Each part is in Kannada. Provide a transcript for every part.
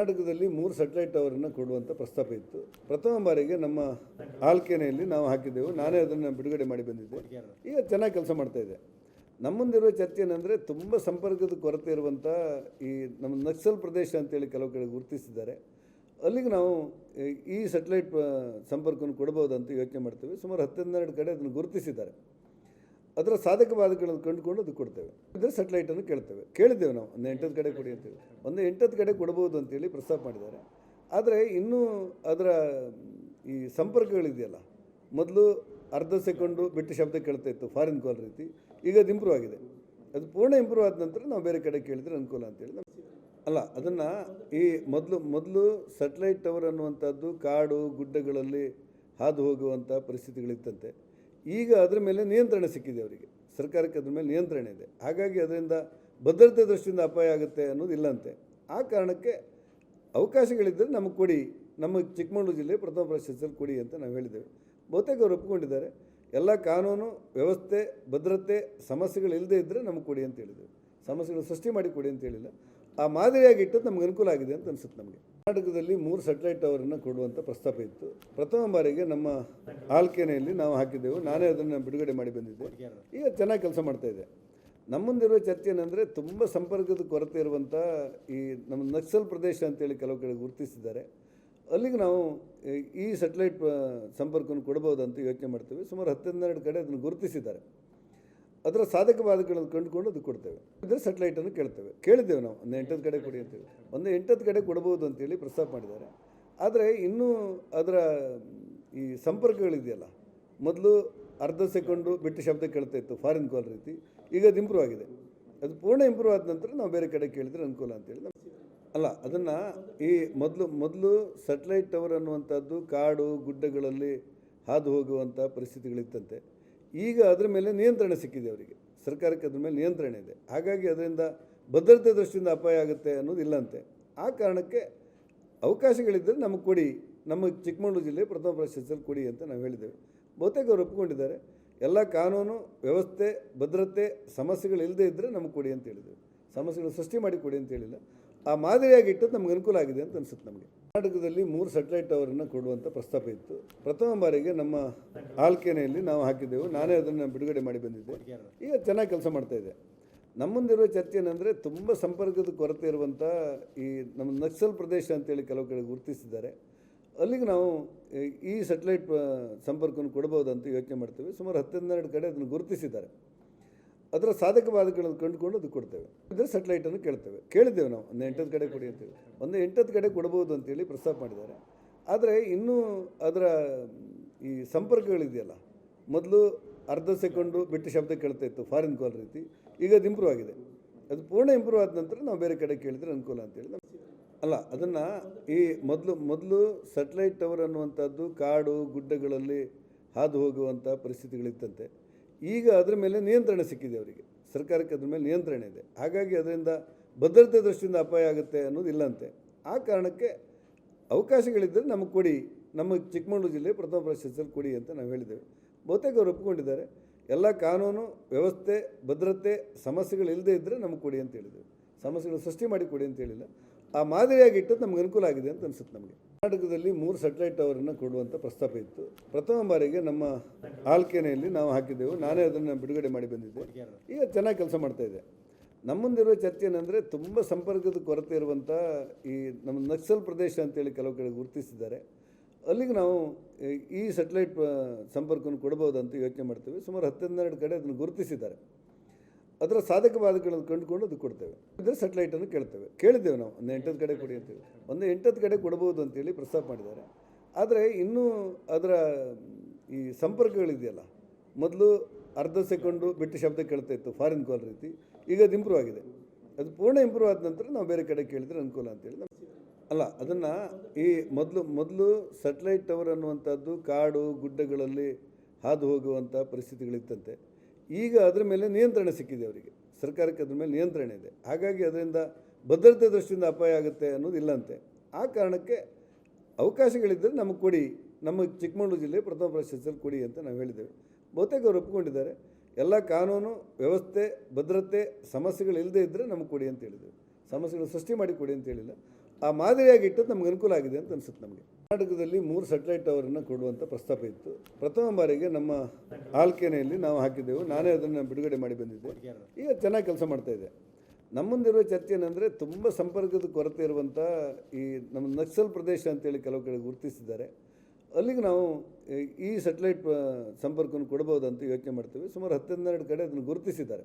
ಕರ್ನಾಟಕದಲ್ಲಿ ಮೂರು ಸ್ಯಾಟಲೈಟ್ ಟವರನ್ನು ಕೊಡುವಂಥ ಪ್ರಸ್ತಾಪ ಇತ್ತು. ಪ್ರಥಮ ಬಾರಿಗೆ ನಮ್ಮ ಆಲ್ಕೆನೆಯಲ್ಲಿ ನಾವು ಹಾಕಿದ್ದೆವು. ನಾನೇ ಅದನ್ನು ಬಿಡುಗಡೆ ಮಾಡಿ ಬಂದಿದ್ದೆ. ಈಗ ಚೆನ್ನಾಗಿ ಕೆಲಸ ಮಾಡ್ತಾ ಇದೆ. ನಮ್ಮಂದಿರುವ ಚರ್ಚೆ ಏನಂದರೆ ತುಂಬ ಸಂಪರ್ಕದ ಕೊರತೆ ಇರುವಂಥ ಈ ನಮ್ಮ ನಕ್ಸಲ್ ಪ್ರದೇಶ ಅಂತೇಳಿ ಕೆಲವು ಕಡೆ ಗುರುತಿಸಿದ್ದಾರೆ. ಅಲ್ಲಿಗೆ ನಾವು ಈ- ಸ್ಯಾಟಲೈಟ್ ಸಂಪರ್ಕವನ್ನು ಕೊಡ್ಬೋದು ಅಂತ ಯೋಚನೆ ಮಾಡ್ತೀವಿ. ಸುಮಾರು ಹತ್ತೆರಡು ಕಡೆ ಅದನ್ನು ಗುರುತಿಸಿದ್ದಾರೆ. ಅದರ ಸಾಧಕ ಬಾಧಕಗಳನ್ನು ಕಂಡುಕೊಂಡು ಅದು ಕೊಡ್ತೇವೆ. ಅಂದರೆ ಸೆಟ್ಲೈಟನ್ನು ಕೇಳ್ತೇವೆ. ಕೇಳಿದ್ದೇವೆ ನಾವು. ಒಂದು ಎಂಟತ್ತು ಕಡೆ ಕೊಡಿ ಅಂತೇಳಿ ಒಂದು ಎಂಟತ್ತು ಕಡೆ ಕೊಡ್ಬೋದು ಅಂತೇಳಿ ಪ್ರಸ್ತಾಪ ಮಾಡಿದ್ದಾರೆ. ಆದರೆ ಇನ್ನೂ ಅದರ, ಈ ಸಂಪರ್ಕಗಳಿದೆಯಲ್ಲ. ಮೊದಲು ಅರ್ಧ ಸೆಕೆಂಡು ಬಿಟ್ಟು ಶಬ್ದ ಕೇಳ್ತಾ ಇತ್ತು ಫಾರಿನ್ ಕಾಲ್ ರೀತಿ. ಈಗ ಅದು ಇಂಪ್ರೂವ್ ಆಗಿದೆ. ಅದು ಪೂರ್ಣ ಇಂಪ್ರೂವ್ ಆದ ನಂತರ ನಾವು ಬೇರೆ ಕಡೆ ಕೇಳಿದರೆ ಅನುಕೂಲ ಅಂತೇಳಿ ಅಲ್ಲ, ಅದನ್ನು ಈ ಮೊದಲು ಮೊದಲು ಸೆಟ್ಲೈಟ್ ಟವರ್ ಅನ್ನುವಂಥದ್ದು ಕಾಡು ಗುಡ್ಡಗಳಲ್ಲಿ ಹಾದು ಹೋಗುವಂಥ ಪರಿಸ್ಥಿತಿಗಳಿತ್ತಂತೆ. ಈಗ ಅದರ ಮೇಲೆ ನಿಯಂತ್ರಣ ಸಿಕ್ಕಿದೆ ಅವರಿಗೆ. ಸರ್ಕಾರಕ್ಕೆ ಅದ್ರ ಮೇಲೆ ನಿಯಂತ್ರಣ ಇದೆ. ಹಾಗಾಗಿ ಅದರಿಂದ ಭದ್ರತೆ ದೃಷ್ಟಿಯಿಂದ ಅಪಾಯ ಆಗುತ್ತೆ ಅನ್ನೋದು ಇಲ್ಲಂತೆ. ಆ ಕಾರಣಕ್ಕೆ ಅವಕಾಶಗಳಿದ್ದರೆ ನಮಗೆ ಕೊಡಿ. ನಮ್ಮ ಚಿಕ್ಕಮಗಳೂರು ಜಿಲ್ಲೆ ಪ್ರಥಮ ಪ್ರಶಸ್ತಿ ಕೊಡಿ ಅಂತ ನಾವು ಹೇಳಿದ್ದೇವೆ. ಬಹುತೇಕ ಅವರು ಒಪ್ಪಿಕೊಂಡಿದ್ದಾರೆ ಎಲ್ಲ ಕಾನೂನು, ವ್ಯವಸ್ಥೆ, ಭದ್ರತೆ, ಸಮಸ್ಯೆಗಳು ಇಲ್ಲದೇ ಇದ್ದರೆ ನಮಗೆ ಕೊಡಿ ಅಂತ ಹೇಳಿದ್ದೇವೆ. ಸಮಸ್ಯೆಗಳು ಸೃಷ್ಟಿ ಮಾಡಿ ಕೊಡಿ ಅಂತ ಹೇಳಿಲ್ಲ. ಆ ಮಾದರಿಯಾಗಿ ಇಟ್ಟದ್ದು ನಮ್ಗೆ ಅನುಕೂಲ ಆಗಿದೆ ಅಂತ ಅನಿಸುತ್ತೆ ನಮಗೆ. ಕರ್ನಾಟಕದಲ್ಲಿ ಮೂರು ಸ್ಯಾಟಲೈಟ್ ಟವರನ್ನು ಕೊಡುವಂಥ ಪ್ರಸ್ತಾಪ ಇತ್ತು. ಪ್ರಥಮ ಬಾರಿಗೆ ನಮ್ಮ ಆಲ್ಕೆನೆಯಲ್ಲಿ ನಾವು ಹಾಕಿದ್ದೆವು. ನಾನೇ ಅದನ್ನು ಬಿಡುಗಡೆ ಮಾಡಿ ಬಂದಿದ್ದೆ. ಈಗ ಚೆನ್ನಾಗಿ ಕೆಲಸ ಮಾಡ್ತಾ ಇದೆ. ನಮ್ಮಂದಿರುವ ಚರ್ಚೆ ಏನಂದರೆ ತುಂಬ ಸಂಪರ್ಕದ ಕೊರತೆ ಇರುವಂಥ ಈ ನಮ್ಮ ನಕ್ಸಲ್ ಪ್ರದೇಶ ಅಂತೇಳಿ ಕೆಲವು ಕಡೆ ಗುರುತಿಸಿದ್ದಾರೆ. ಅಲ್ಲಿಗೆ ನಾವು ಈ- ಸ್ಯಾಟಲೈಟ್ ಸಂಪರ್ಕವನ್ನು ಕೊಡಬಹುದು ಅಂತ ಯೋಚನೆ ಮಾಡ್ತೇವೆ. ಸುಮಾರು ಹತ್ತೆರಡು ಕಡೆ ಅದನ್ನು ಗುರುತಿಸಿದ್ದಾರೆ. ಅದರ ಸಾಧಕ ಬಾಧಕಗಳನ್ನು ಕಂಡುಕೊಂಡು ಅದು ಕೊಡ್ತೇವೆ. ಇದ್ರೆ ಸೆಟ್ಲೈಟನ್ನು ಕೇಳ್ತೇವೆ. ಕೇಳಿದ್ದೇವೆ ನಾವು. ಒಂದು ಎಂಟತ್ತು ಕಡೆ ಕೊಡಿ ಅಂತೇಳಿ. ಒಂದು ಎಂಟತ್ತು ಕಡೆ ಕೊಡ್ಬೋದು ಅಂತೇಳಿ ಪ್ರಸ್ತಾಪ ಮಾಡಿದ್ದಾರೆ. ಆದರೆ ಇನ್ನೂ ಅದರ ಈ ಸಂಪರ್ಕಗಳಿದೆಯಲ್ಲ. ಮೊದಲು ಅರ್ಧ ಸೆಕೆಂಡು ಬಿಟ್ಟು ಶಬ್ದ ಕೇಳ್ತಾ ಇತ್ತು ಫಾರಿನ್ ಕಾಲ್ ರೀತಿ. ಈಗ ಅದು ಇಂಪ್ರೂವ್ ಆಗಿದೆ. ಅದು ಪೂರ್ಣ ಇಂಪ್ರೂವ್ ಆದ ನಂತರ ನಾವು ಬೇರೆ ಕಡೆ ಕೇಳಿದರೆ ಅನುಕೂಲ ಅಂತೇಳಿ ಅಲ್ಲ, ಅದನ್ನು ಈ ಮೊದಲು ಮೊದಲು ಸೆಟ್ಲೈಟ್ ಟವರ್ ಅನ್ನುವಂಥದ್ದು ಕಾಡು ಗುಡ್ಡಗಳಲ್ಲಿ ಹಾದು ಹೋಗುವಂಥ ಪರಿಸ್ಥಿತಿಗಳಿತ್ತಂತೆ. ಈಗ ಅದರ ಮೇಲೆ ನಿಯಂತ್ರಣ ಸಿಕ್ಕಿದೆ ಅವರಿಗೆ. ಸರ್ಕಾರಕ್ಕೆ ಅದ್ರ ಮೇಲೆ ನಿಯಂತ್ರಣ ಇದೆ. ಹಾಗಾಗಿ ಅದರಿಂದ ಭದ್ರತೆ ದೃಷ್ಟಿಯಿಂದ ಅಪಾಯ ಆಗುತ್ತೆ ಅನ್ನೋದು ಇಲ್ಲಂತೆ. ಆ ಕಾರಣಕ್ಕೆ ಅವಕಾಶಗಳಿದ್ದರೆ ನಮಗೆ ಕೊಡಿ. ನಮ್ಮ ಚಿಕ್ಕಮಗಳೂರು ಜಿಲ್ಲೆ ಪ್ರಥಮ ಪ್ರಶಸ್ತಿ ಕೊಡಿ ಅಂತ ನಾವು ಹೇಳಿದ್ದೇವೆ. ಬಹುತೇಕ ಅವರು ಒಪ್ಪಿಕೊಂಡಿದ್ದಾರೆ. ಎಲ್ಲ ಕಾನೂನು ವ್ಯವಸ್ಥೆ, ಭದ್ರತೆ, ಸಮಸ್ಯೆಗಳು ಇಲ್ಲದೇ ಇದ್ದರೆ ನಮಗೆ ಕೊಡಿ ಅಂತ ಹೇಳಿದ್ದೇವೆ. ಸಮಸ್ಯೆಗಳು ಸೃಷ್ಟಿ ಮಾಡಿ ಕೊಡಿ ಅಂತ ಹೇಳಿಲ್ಲ. ಆ ಮಾದರಿಯಾಗಿ ಇಟ್ಟದ್ದು ನಮ್ಗೆ ಅನುಕೂಲ ಆಗಿದೆ ಅಂತ ಅನಿಸುತ್ತೆ ನಮಗೆ. ಕರ್ನಾಟಕದಲ್ಲಿ ಮೂರು ಸ್ಯಾಟಲೈಟ್ ಟವರನ್ನು ಕೊಡುವಂಥ ಪ್ರಸ್ತಾಪ ಇತ್ತು. ಪ್ರಥಮ ಬಾರಿಗೆ ನಮ್ಮ ಆಲ್ಕೆನೆಯಲ್ಲಿ ನಾವು ಹಾಕಿದ್ದೆವು. ನಾನೇ ಅದನ್ನು ಬಿಡುಗಡೆ ಮಾಡಿ ಬಂದಿದ್ದೆ. ಈಗ ಚೆನ್ನಾಗಿ ಕೆಲಸ ಮಾಡ್ತಾ ಇದೆ. ನಮ್ಮಂದಿರುವ ಚರ್ಚೆ ಏನಂದರೆ ತುಂಬ ಸಂಪರ್ಕದ ಕೊರತೆ ಇರುವಂಥ ಈ ನಮ್ಮ ನಕ್ಸಲ್ ಪ್ರದೇಶ ಅಂತೇಳಿ ಕೆಲವು ಕಡೆ ಗುರುತಿಸಿದ್ದಾರೆ. ಅಲ್ಲಿಗೆ ನಾವು ಈ- ಸ್ಯಾಟಲೈಟ್ ಸಂಪರ್ಕವನ್ನು ಕೊಡ್ಬೋದು ಅಂತ ಯೋಚನೆ ಮಾಡ್ತೇವೆ. ಸುಮಾರು ಹತ್ತೆರಡು ಕಡೆ ಅದನ್ನು ಗುರುತಿಸಿದ್ದಾರೆ. ಅದರ ಸಾಧಕ ಬಾಧಕಗಳನ್ನು ಕಂಡುಕೊಂಡು ಅದು ಕೊಡ್ತೇವೆ. ಅಂದರೆ ಸೆಟ್ಲೈಟನ್ನು ಕೇಳ್ತೇವೆ. ಕೇಳಿದ್ದೇವೆ ನಾವು. ಒಂದು ಎಂಟತ್ತು ಕಡೆ ಕೊಡಿ ಅಂತೇಳಿ ಒಂದು ಎಂಟತ್ತು ಕಡೆ ಕೊಡ್ಬೋದು ಅಂತೇಳಿ ಪ್ರಸ್ತಾಪ ಮಾಡಿದ್ದಾರೆ. ಆದರೆ ಇನ್ನೂ ಅದರ, ಈ ಸಂಪರ್ಕಗಳಿದೆಯಲ್ಲ. ಮೊದಲು ಅರ್ಧ ಸೆಕೆಂಡು ಬಿಟ್ಟು ಶಬ್ದ ಕೇಳ್ತಾ ಇತ್ತು ಫಾರಿನ್ ಕಾಲ್ ರೀತಿ. ಈಗ ಅದು ಇಂಪ್ರೂವ್ ಆಗಿದೆ. ಅದು ಪೂರ್ಣ ಇಂಪ್ರೂವ್ ಆದ ನಂತರ ನಾವು ಬೇರೆ ಕಡೆ ಕೇಳಿದರೆ ಅನುಕೂಲ ಅಂತೇಳಿ ಅಲ್ಲ, ಅದನ್ನು ಈ ಮೊದಲು ಮೊದಲು ಸೆಟ್ಲೈಟ್ ಟವರ್ ಅನ್ನುವಂಥದ್ದು ಕಾಡು, ಗುಡ್ಡಗಳಲ್ಲಿ ಹಾದು ಹೋಗುವಂಥ ಪರಿಸ್ಥಿತಿಗಳಿತ್ತಂತೆ. ಈಗ ಅದರ ಮೇಲೆ ನಿಯಂತ್ರಣ ಸಿಕ್ಕಿದೆ ಅವರಿಗೆ. ಸರ್ಕಾರಕ್ಕೆ ಅದ್ರ ಮೇಲೆ ನಿಯಂತ್ರಣ ಇದೆ. ಹಾಗಾಗಿ ಅದರಿಂದ ಭದ್ರತೆ ದೃಷ್ಟಿಯಿಂದ ಅಪಾಯ ಆಗುತ್ತೆ ಅನ್ನೋದು ಇಲ್ಲಂತೆ. ಆ ಕಾರಣಕ್ಕೆ ಅವಕಾಶಗಳಿದ್ದರೆ ನಮಗೆ ಕೊಡಿ. ನಮ್ಮ ಚಿಕ್ಕಮಗಳೂರು ಜಿಲ್ಲೆ ಪ್ರಥಮ ಪ್ರಶಸ್ತಿ ಕೊಡಿ ಅಂತ ನಾವು ಹೇಳಿದ್ದೇವೆ. ಬಹುತೇಕ ಅವರು ಒಪ್ಪಿಕೊಂಡಿದ್ದಾರೆ. ಎಲ್ಲ ಕಾನೂನು ವ್ಯವಸ್ಥೆ, ಭದ್ರತೆ, ಸಮಸ್ಯೆಗಳು ಇಲ್ಲದೇ ಇದ್ದರೆ ನಮಗೆ ಕೊಡಿ ಅಂತ ಹೇಳಿದ್ದೇವೆ. ಸಮಸ್ಯೆಗಳು ಸೃಷ್ಟಿ ಮಾಡಿ ಕೊಡಿ ಅಂತ ಹೇಳಿಲ್ಲ. ಆ ಮಾದರಿಯಾಗಿ ಇಟ್ಟದ್ದು ನಮ್ಗೆ ಅನುಕೂಲ ಆಗಿದೆ ಅಂತ ಅನಿಸುತ್ತೆ ನಮಗೆ. ಕರ್ನಾಟಕದಲ್ಲಿ ಮೂರು ಸ್ಯಾಟಲೈಟ್ ಟವರನ್ನು ಕೊಡುವಂಥ ಪ್ರಸ್ತಾಪ ಇತ್ತು. ಪ್ರಥಮ ಬಾರಿಗೆ ನಮ್ಮ ಆಲ್ಕೆನೆಯಲ್ಲಿ ನಾವು ಹಾಕಿದ್ದೆವು. ನಾನೇ ಅದನ್ನು ಬಿಡುಗಡೆ ಮಾಡಿ ಬಂದಿದ್ದೆ. ಈಗ ಚೆನ್ನಾಗಿ ಕೆಲಸ ಮಾಡ್ತಾ ಇದೆ. ನಮ್ಮಂದಿರುವ ಚರ್ಚೆ ಏನಂದರೆ ತುಂಬ ಸಂಪರ್ಕದ ಕೊರತೆ ಇರುವಂಥ ಈ ನಮ್ಮ ನಕ್ಸಲ್ ಪ್ರದೇಶ ಅಂತೇಳಿ ಕೆಲವು ಕಡೆ ಗುರುತಿಸಿದ್ದಾರೆ. ಅಲ್ಲಿಗೆ ನಾವು ಈ- ಸ್ಯಾಟಲೈಟ್ ಸಂಪರ್ಕವನ್ನು ಕೊಡ್ಬೋದು ಅಂತ ಯೋಚನೆ ಮಾಡ್ತೀವಿ. ಸುಮಾರು ಹತ್ತೆರಡು ಕಡೆ ಅದನ್ನು ಗುರುತಿಸಿದ್ದಾರೆ. ಅದರ ಸಾಧಕ ಬಾಧಕಗಳನ್ನು ಕಂಡುಕೊಂಡು ಅದು ಕೊಡ್ತೇವೆ. ಇದ್ರೆ ಸೆಟ್ಲೈಟನ್ನು ಕೇಳ್ತೇವೆ. ಕೇಳಿದ್ದೇವೆ ನಾವು, ಒಂದು ಎಂಟತ್ತು ಕಡೆ ಕೊಡಿ ಅಂತೇಳಿ. ಒಂದು ಎಂಟತ್ತು ಕಡೆ ಕೊಡ್ಬೋದು ಅಂತೇಳಿ ಪ್ರಸ್ತಾಪ ಮಾಡಿದ್ದಾರೆ. ಆದರೆ ಇನ್ನೂ ಅದರ, ಈ ಸಂಪರ್ಕಗಳಿದೆಯಲ್ಲ. ಮೊದಲು ಅರ್ಧ ಸೆಕೆಂಡು ಬಿಟ್ಟು ಶಬ್ದ ಕೇಳ್ತಾ ಇತ್ತು ಫಾರಿನ್ ಕಾಲ್ ರೀತಿ. ಈಗ ಅದು ಇಂಪ್ರೂವ್ ಆಗಿದೆ. ಅದು ಪೂರ್ಣ ಇಂಪ್ರೂವ್ ಆದ ನಂತರ ನಾವು ಬೇರೆ ಕಡೆ ಕೇಳಿದರೆ ಅನುಕೂಲ ಅಂತೇಳಿ ಅಲ್ಲ, ಅದನ್ನು ಈ ಮೊದಲು ಮೊದಲು ಸೆಟ್ಲೈಟ್ ಟವರ್ ಅನ್ನುವಂಥದ್ದು ಕಾಡು, ಗುಡ್ಡಗಳಲ್ಲಿ ಹಾದು ಹೋಗುವಂಥ ಪರಿಸ್ಥಿತಿಗಳಿತ್ತಂತೆ. ಈಗ ಅದರ ಮೇಲೆ ನಿಯಂತ್ರಣ ಸಿಕ್ಕಿದೆ ಅವರಿಗೆ. ಸರ್ಕಾರಕ್ಕೆ ಅದ್ರ ಮೇಲೆ ನಿಯಂತ್ರಣ ಇದೆ. ಹಾಗಾಗಿ ಅದರಿಂದ ಭದ್ರತೆ ದೃಷ್ಟಿಯಿಂದ ಅಪಾಯ ಆಗುತ್ತೆ ಅನ್ನೋದು ಇಲ್ಲಂತೆ. ಆ ಕಾರಣಕ್ಕೆ ಅವಕಾಶಗಳಿದ್ದರೆ ನಮಗೆ ಕೊಡಿ. ನಮ್ಮ ಚಿಕ್ಕಮಗಳೂರು ಜಿಲ್ಲೆ ಪ್ರಥಮ ಪ್ರಶಸ್ತಿ ಕೊಡಿ ಅಂತ ನಾವು ಹೇಳಿದ್ದೇವೆ. ಬಹುತೇಕ ಅವರು ಒಪ್ಪಿಕೊಂಡಿದ್ದಾರೆ. ಎಲ್ಲ ಕಾನೂನು ವ್ಯವಸ್ಥೆ, ಭದ್ರತೆ, ಸಮಸ್ಯೆಗಳು ಇಲ್ಲದೇ ಇದ್ದರೆ ನಮಗೆ ಕೊಡಿ ಅಂತ ಹೇಳಿದ್ದೇವೆ. ಸಮಸ್ಯೆಗಳು ಸೃಷ್ಟಿ ಮಾಡಿ ಕೊಡಿ ಅಂತ ಹೇಳಿಲ್ಲ. ಆ ಮಾದರಿಯಾಗಿ ಇಟ್ಟದ್ದು ನಮ್ಗೆ ಅನುಕೂಲ ಆಗಿದೆ ಅಂತ ಅನ್ಸುತ್ತೆ ನಮಗೆ. ಕರ್ನಾಟಕದಲ್ಲಿ ಮೂರು ಸ್ಯಾಟಲೈಟ್ ಟವರನ್ನು ಕೊಡುವಂಥ ಪ್ರಸ್ತಾಪ ಇತ್ತು. ಪ್ರಥಮ ಬಾರಿಗೆ ನಮ್ಮ ಆಲ್ಕೆನೆಯಲ್ಲಿ ನಾವು ಹಾಕಿದ್ದೆವು. ನಾನೇ ಅದನ್ನು ಬಿಡುಗಡೆ ಮಾಡಿ ಬಂದಿದ್ದೆ. ಈಗ ಚೆನ್ನಾಗಿ ಕೆಲಸ ಮಾಡ್ತಾ ಇದೆ. ನಮ್ಮ ಮುಂದಿರುವ ಚರ್ಚೆ ಏನಂದರೆ ತುಂಬ ಸಂಪರ್ಕದ ಕೊರತೆ ಇರುವಂಥ ಈ ನಮ್ಮ ನಕ್ಸಲ್ ಪ್ರದೇಶ ಅಂತೇಳಿ ಕೆಲವು ಕಡೆ ಗುರುತಿಸಿದ್ದಾರೆ. ಅಲ್ಲಿಗೆ ನಾವು ಈ- ಸ್ಯಾಟಲೈಟ್ ಸಂಪರ್ಕವನ್ನು ಕೊಡ್ಬೋದಂತ ಯೋಚನೆ ಮಾಡ್ತೇವೆ. ಸುಮಾರು ಹತ್ತೆರಡು ಕಡೆ ಅದನ್ನು ಗುರುತಿಸಿದ್ದಾರೆ.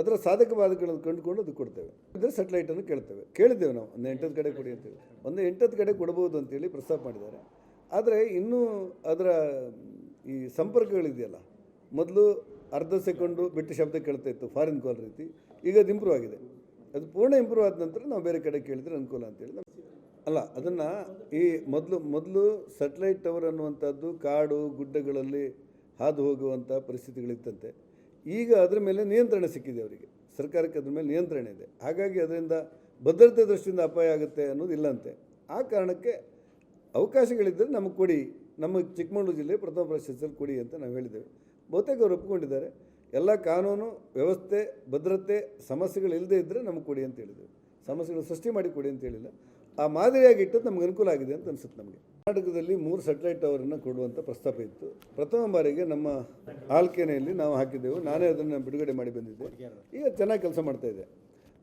ಅದರ ಸಾಧಕ ಬಾಧಕಗಳನ್ನು ಕಂಡುಕೊಂಡು ಅದು ಕೊಡ್ತೇವೆ. ಅಂದರೆ ಸೆಟಲೈಟನ್ನು ಕೇಳ್ತೇವೆ. ಕೇಳಿದ್ದೇವೆ ನಾವು, ಒಂದು ಎಂಟತ್ತು ಕಡೆ ಕೊಡಿ ಅಂತೇಳಿ. ಒಂದು ಎಂಟತ್ತು ಕಡೆ ಕೊಡ್ಬೋದು ಅಂತೇಳಿ ಪ್ರಸ್ತಾಪ ಮಾಡಿದ್ದಾರೆ. ಆದರೆ ಇನ್ನೂ ಅದರ, ಈ ಸಂಪರ್ಕಗಳಿದೆಯಲ್ಲ. ಮೊದಲು ಅರ್ಧ ಸೆಕೆಂಡು ಬಿಟ್ಟು ಶಬ್ದ ಕೇಳ್ತಾ ಇತ್ತು ಫಾರಿನ್ ಕಾಲ್ ರೀತಿ. ಈಗ ಅದು ಇಂಪ್ರೂವ್ ಆಗಿದೆ. ಅದು ಪೂರ್ಣ ಇಂಪ್ರೂವ್ ಆದ ನಂತರ ನಾವು ಬೇರೆ ಕಡೆ ಕೇಳಿದ್ರೆ ಅನುಕೂಲ ಅಂತೇಳಿ ಅಲ್ಲ, ಅದನ್ನು ಈ ಮೊದಲು ಮೊದಲು ಸೆಟಲೈಟ್ ಟವರ್ ಅನ್ನುವಂಥದ್ದು ಕಾಡು, ಗುಡ್ಡಗಳಲ್ಲಿ ಹಾದು ಹೋಗುವಂಥ ಪರಿಸ್ಥಿತಿಗಳಿತ್ತಂತೆ. ಈಗ ಅದರ ಮೇಲೆ ನಿಯಂತ್ರಣ ಸಿಕ್ಕಿದೆ ಅವರಿಗೆ. ಸರ್ಕಾರಕ್ಕೆ ಅದ್ರ ಮೇಲೆ ನಿಯಂತ್ರಣ ಇದೆ. ಹಾಗಾಗಿ ಅದರಿಂದ ಭದ್ರತೆ ದೃಷ್ಟಿಯಿಂದ ಅಪಾಯ ಆಗುತ್ತೆ ಅನ್ನೋದು ಇಲ್ಲಂತೆ. ಆ ಕಾರಣಕ್ಕೆ ಅವಕಾಶಗಳಿದ್ದರೆ ನಮಗೆ ಕೊಡಿ. ನಮ್ಮ ಚಿಕ್ಕಮಗಳೂರು ಜಿಲ್ಲೆ ಪ್ರಥಮ ಪ್ರಶಸ್ತಿಯಲ್ಲಿ ಕೊಡಿ ಅಂತ ನಾವು ಹೇಳಿದ್ದೇವೆ. ಬಹುತೇಕ ಅವರು ಒಪ್ಪಿಕೊಂಡಿದ್ದಾರೆ. ಎಲ್ಲ ಕಾನೂನು, ವ್ಯವಸ್ಥೆ, ಭದ್ರತೆ ಸಮಸ್ಯೆಗಳಿಲ್ಲದೆ ಇದ್ದರೆ ನಮಗೆ ಕೊಡಿ ಅಂತ ಹೇಳಿದ್ದೇವೆ. ಸಮಸ್ಯೆಗಳು ಸೃಷ್ಟಿ ಮಾಡಿ ಕೊಡಿ ಅಂತ ಹೇಳಿಲ್ಲ. ಆ ಮಾದರಿಯಾಗಿ ನಮ್ಗೆ ಅನುಕೂಲ ಆಗಿದೆ ಅಂತ ಅನಿಸುತ್ತೆ ನಮಗೆ. ಕರ್ನಾಟಕದಲ್ಲಿ ಮೂರು ಸ್ಯಾಟಲೈಟ್ ಟವರನ್ನು ಕೊಡುವಂಥ ಪ್ರಸ್ತಾಪ ಇತ್ತು. ಪ್ರಥಮ ಬಾರಿಗೆ ನಮ್ಮ ಆಲ್ಕೆನೆಯಲ್ಲಿ ನಾವು ಹಾಕಿದ್ದೆವು. ನಾನೇ ಅದನ್ನು ಬಿಡುಗಡೆ ಮಾಡಿ ಬಂದಿದ್ದೆ. ಈಗ ಚೆನ್ನಾಗಿ ಕೆಲಸ ಮಾಡ್ತಾ ಇದೆ.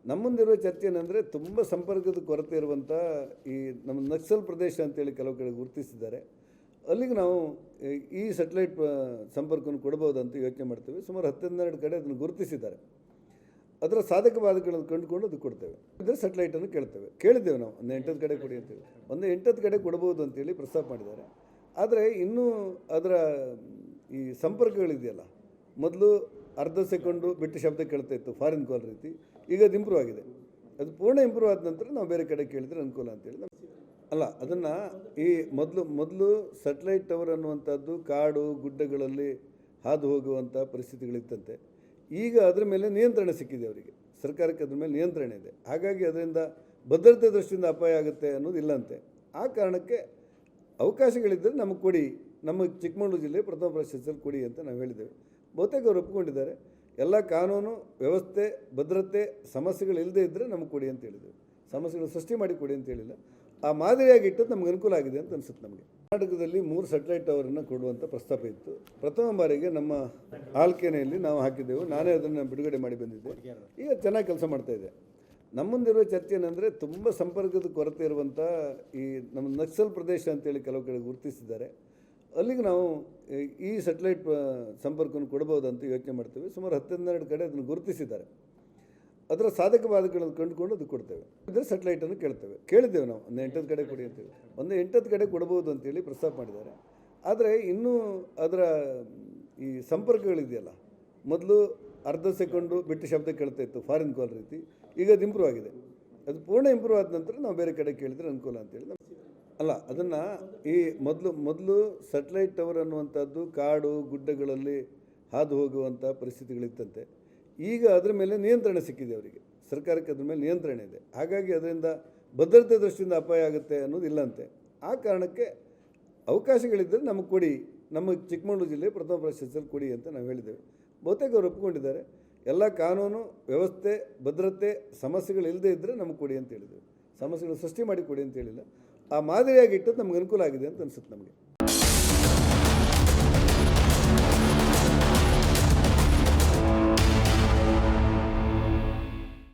ನಮ್ಮ ಮುಂದಿರುವ ಚರ್ಚೆ ಏನಂದರೆ ತುಂಬ ಸಂಪರ್ಕದ ಕೊರತೆ ಇರುವಂಥ ಈ ನಮ್ಮ ನಕ್ಸಲ್ ಪ್ರದೇಶ ಅಂತೇಳಿ ಕೆಲವು ಕಡೆ ಗುರುತಿಸಿದ್ದಾರೆ. ಅಲ್ಲಿಗೆ ನಾವು ಈ- ಸ್ಯಾಟಲೈಟ್ ಸಂಪರ್ಕವನ್ನು ಸಂಪರ್ಕವನ್ನು ಅಂತ ಯೋಚನೆ ಮಾಡ್ತೀವಿ. ಸುಮಾರು ಹತ್ತೆರಡು ಕಡೆ ಅದನ್ನು ಗುರುತಿಸಿದ್ದಾರೆ. ಅದರ ಸಾಧಕ ಬಾಧಕಗಳನ್ನು ಕಂಡುಕೊಂಡು ಅದು ಕೊಡ್ತೇವೆ. ಅಂದರೆ ಸೆಟಲೈಟನ್ನು ಕೇಳ್ತೇವೆ. ಕೇಳಿದ್ದೇವೆ ನಾವು. ಒಂದು ಎಂಟತ್ತು ಕಡೆ ಕೊಡಿ ಅಂತೇಳಿ ಒಂದು ಎಂಟತ್ತು ಕಡೆ ಕೊಡ್ಬೋದು ಅಂತೇಳಿ ಪ್ರಸ್ತಾಪ ಮಾಡಿದ್ದಾರೆ. ಆದರೆ ಇನ್ನೂ ಅದರ, ಈ ಸಂಪರ್ಕಗಳಿದೆಯಲ್ಲ. ಮೊದಲು ಅರ್ಧ ಸೆಕೆಂಡು ಬಿಟ್ಟು ಶಬ್ದ ಕೇಳ್ತಾ ಇತ್ತು ಫಾರಿನ್ ಕಾಲ್ ರೀತಿ. ಈಗ ಅದು ಇಂಪ್ರೂವ್ ಆಗಿದೆ. ಅದು ಪೂರ್ಣ ಇಂಪ್ರೂವ್ ಆದ ನಂತರ ನಾವು ಬೇರೆ ಕಡೆ ಕೇಳಿದರೆ ಅನುಕೂಲ ಅಂತೇಳಿ ಅಲ್ಲ, ಅದನ್ನು ಈ ಮೊದಲು ಮೊದಲು ಸೆಟಲೈಟ್ ಟವರ್ ಅನ್ನುವಂಥದ್ದು ಕಾಡು ಗುಡ್ಡಗಳಲ್ಲಿ ಹಾದು ಹೋಗುವಂಥ ಪರಿಸ್ಥಿತಿಗಳಿತ್ತಂತೆ. ಈಗ ಅದರ ಮೇಲೆ ನಿಯಂತ್ರಣ ಸಿಕ್ಕಿದೆ ಅವರಿಗೆ. ಸರ್ಕಾರಕ್ಕೆ ಅದ್ರ ಮೇಲೆ ನಿಯಂತ್ರಣ ಇದೆ. ಹಾಗಾಗಿ ಅದರಿಂದ ಭದ್ರತೆ ದೃಷ್ಟಿಯಿಂದ ಅಪಾಯ ಆಗುತ್ತೆ ಅನ್ನೋದು ಇಲ್ಲಂತೆ. ಆ ಕಾರಣಕ್ಕೆ ಅವಕಾಶಗಳಿದ್ದರೆ ನಮಗೆ ಕೊಡಿ. ನಮ್ಮ ಚಿಕ್ಕಮಗಳೂರು ಜಿಲ್ಲೆ ಪ್ರಥಮ ಪ್ರಶಸ್ತಿಯಲ್ಲಿ ಕೊಡಿ ಅಂತ ನಾವು ಹೇಳಿದ್ದೇವೆ. ಬಹುತೇಕ ಅವರು ಒಪ್ಪಿಕೊಂಡಿದ್ದಾರೆ ಎಲ್ಲ ಕಾನೂನು, ವ್ಯವಸ್ಥೆ, ಭದ್ರತೆ ಸಮಸ್ಯೆಗಳಿಲ್ಲದೆ ಇದ್ದರೆ ನಮಗೆ ಕೊಡಿ ಅಂತ ಹೇಳಿದ್ದೇವೆ. ಸಮಸ್ಯೆಗಳು ಸೃಷ್ಟಿ ಮಾಡಿ ಕೊಡಿ ಅಂತ ಹೇಳಿಲ್ಲ. ಆ ಮಾದರಿಯಾಗಿ ಇಟ್ಟದ್ದು ನಮ್ಗೆ ಅನುಕೂಲ ಆಗಿದೆ ಅಂತ ಅನ್ಸುತ್ತೆ ನಮಗೆ. ಕರ್ನಾಟಕದಲ್ಲಿ ಮೂರು ಸ್ಯಾಟಲೈಟ್ ಟವರನ್ನು ಕೊಡುವಂಥ ಪ್ರಸ್ತಾಪ ಇತ್ತು. ಪ್ರಥಮ ಬಾರಿಗೆ ನಮ್ಮ ಆಲ್ಕೆನೆಯಲ್ಲಿ ನಾವು ಹಾಕಿದ್ದೆವು. ನಾನೇ ಅದನ್ನು ಬಿಡುಗಡೆ ಮಾಡಿ ಬಂದಿದ್ದೆ. ಈಗ ಚೆನ್ನಾಗಿ ಕೆಲಸ ಮಾಡ್ತಾ ಇದೆ. ನಮ್ಮ ಮುಂದಿರುವ ಚರ್ಚೆ ಏನಂದರೆ ತುಂಬ ಸಂಪರ್ಕದ ಕೊರತೆ ಇರುವಂಥ ಈ ನಮ್ಮ ನಕ್ಸಲ್ ಪ್ರದೇಶ ಅಂತೇಳಿ ಕೆಲವು ಕಡೆ ಗುರುತಿಸಿದ್ದಾರೆ. ಅಲ್ಲಿಗೆ ನಾವು ಈ- ಸ್ಯಾಟಲೈಟ್ ಸಂಪರ್ಕವನ್ನು ಸಂಪರ್ಕವನ್ನು ಅಂತ ಯೋಚನೆ ಮಾಡ್ತೀವಿ. ಸುಮಾರು ಹತ್ತೆರಡು ಕಡೆ ಅದನ್ನು ಗುರುತಿಸಿದ್ದಾರೆ. ಅದರ ಸಾಧಕ ಬಾಧಕಗಳನ್ನು ಕಂಡುಕೊಂಡು ಅದು ಕೊಡ್ತೇವೆ. ಅಂದರೆ ಸೆಟಲೈಟನ್ನು ಕೇಳ್ತೇವೆ. ಕೇಳಿದ್ದೇವೆ ನಾವು. ಒಂದು ಎಂಟತ್ತು ಕಡೆ ಕೊಡಿ ಅಂತೇಳಿ ಒಂದು ಎಂಟತ್ತು ಕಡೆ ಕೊಡ್ಬೋದು ಅಂತೇಳಿ ಪ್ರಸ್ತಾಪ ಮಾಡಿದ್ದಾರೆ. ಆದರೆ ಇನ್ನೂ ಅದರ ಈ ಸಂಪರ್ಕಗಳಿದೆಯಲ್ಲ. ಮೊದಲು ಅರ್ಧ ಸೆಕೆಂಡು ಬಿಟ್ಟು ಶಬ್ದ ಕೇಳ್ತಾ ಇತ್ತು ಫಾರಿನ್ ಕಾಲ್ ರೀತಿ. ಈಗ ಅದು ಇಂಪ್ರೂವ್ ಆಗಿದೆ. ಅದು ಪೂರ್ಣ ಇಂಪ್ರೂವ್ ಆದ ನಂತರ ನಾವು ಬೇರೆ ಕಡೆ ಕೇಳಿದರೆ ಅನುಕೂಲ ಅಂತೇಳಿ ಅಲ್ಲ, ಅದನ್ನು ಈ ಮೊದಲು ಮೊದಲು ಸೆಟಲೈಟ್ ಟವರ್ ಅನ್ನುವಂಥದ್ದು ಕಾಡು, ಗುಡ್ಡಗಳಲ್ಲಿ ಹಾದು ಹೋಗುವಂಥ ಪರಿಸ್ಥಿತಿಗಳಿತ್ತಂತೆ. ಈಗ ಅದರ ಮೇಲೆ ನಿಯಂತ್ರಣ ಸಿಕ್ಕಿದೆ ಅವರಿಗೆ. ಸರ್ಕಾರಕ್ಕೆ ಅದ್ರ ಮೇಲೆ ನಿಯಂತ್ರಣ ಇದೆ. ಹಾಗಾಗಿ ಅದರಿಂದ ಭದ್ರತೆ ದೃಷ್ಟಿಯಿಂದ ಅಪಾಯ ಆಗುತ್ತೆ ಅನ್ನೋದು ಇಲ್ಲಂತೆ. ಆ ಕಾರಣಕ್ಕೆ ಅವಕಾಶಗಳಿದ್ದರೆ ನಮಗೆ ಕೊಡಿ. ನಮ್ಮ ಚಿಕ್ಕಮಗಳೂರು ಜಿಲ್ಲೆ ಪ್ರಥಮ ಪ್ರಶಸ್ತಿಯಲ್ಲಿ ಕೊಡಿ ಅಂತ ನಾವು ಹೇಳಿದ್ದೇವೆ. ಬಹುತೇಕ ಅವರು ಒಪ್ಪಿಕೊಂಡಿದ್ದಾರೆ. ಎಲ್ಲ ಕಾನೂನು ವ್ಯವಸ್ಥೆ, ಭದ್ರತೆ, ಸಮಸ್ಯೆಗಳು ಇಲ್ಲದೆ ಇದ್ದರೆ ನಮಗೆ ಕೊಡಿ ಅಂತ ಹೇಳಿದ್ದೇವೆ. ಸಮಸ್ಯೆಗಳು ಸೃಷ್ಟಿ ಮಾಡಿ ಕೊಡಿ ಅಂತ ಹೇಳಿಲ್ಲ. ಆ ಮಾದರಿಯಾಗಿ ಇಟ್ಟದ್ದು ನಮ್ಗೆ ಅನುಕೂಲ ಆಗಿದೆ ಅಂತ ಅನಿಸುತ್ತೆ ನಮಗೆ.